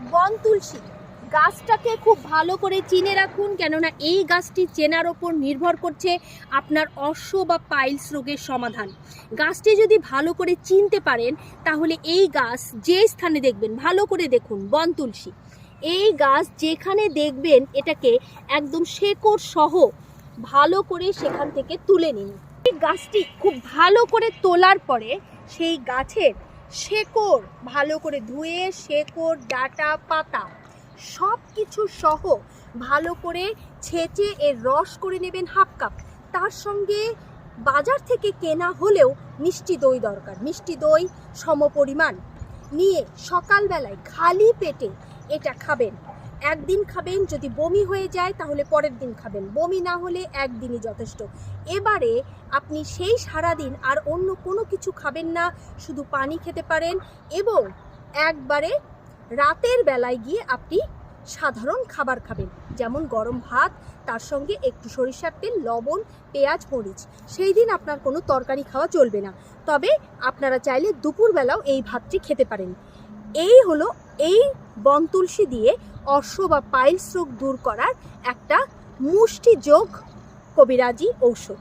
বন তুলসী। গাছটাকে খুব ভালো করে চিনে রাখুন, কেননা এই গাছটি চেনার ওপর নির্ভর করছে আপনার অশ্ব বা পাইলস রোগের সমাধান। গাছটি যদি ভালো করে চিনতে পারেন, তাহলে এই গাছ যে স্থানে দেখবেন, ভালো করে দেখুন, বন তুলসী। এই গাছ যেখানে দেখবেন, এটাকে একদম শেকড় সহ ভালো করে সেখান থেকে তুলে নিন। এই গাছটি খুব ভালো করে তোলার পরে সেই গাছের শেকড়, ভালো করে ধুয়ে শেকড়, ডাটা, পাতা সব কিছু সহ ভালো করে ছেঁচে এর রস করে নেবেন হাফ কাপ। তার সঙ্গে বাজার থেকে কেনা হলেও মিষ্টি দই দরকার। মিষ্টি দই সমপরিমাণ। নিয়ে সকালবেলায় খালি পেটে এটা খাবেন। একদিন খাবেন, যদি বমি হয়ে যায় তাহলে পরের দিন খাবেন। বমি না হলে একদিনই যথেষ্ট। এবারে আপনি সেই সারাদিন আর অন্য কোনো কিছু খাবেন না, শুধু পানি খেতে পারেন এবং একবারে রাতের বেলায় গিয়ে আপনি সাধারণ খাবার খাবেন, যেমন গরম ভাত, তার সঙ্গে একটু সরিষার তেল, লবণ, পেঁয়াজ, মরিচ। সেই দিন আপনার কোনো তরকারি খাওয়া চলবে না। তবে আপনারা চাইলে দুপুরবেলাও এই ভাতটি খেতে পারেন। এই হলো এই বন তুলসী দিয়ে অশ্ব বা পাইলস রোগ দূর করার একটা মুষ্টিযোগ কবিরাজি ঔষধ।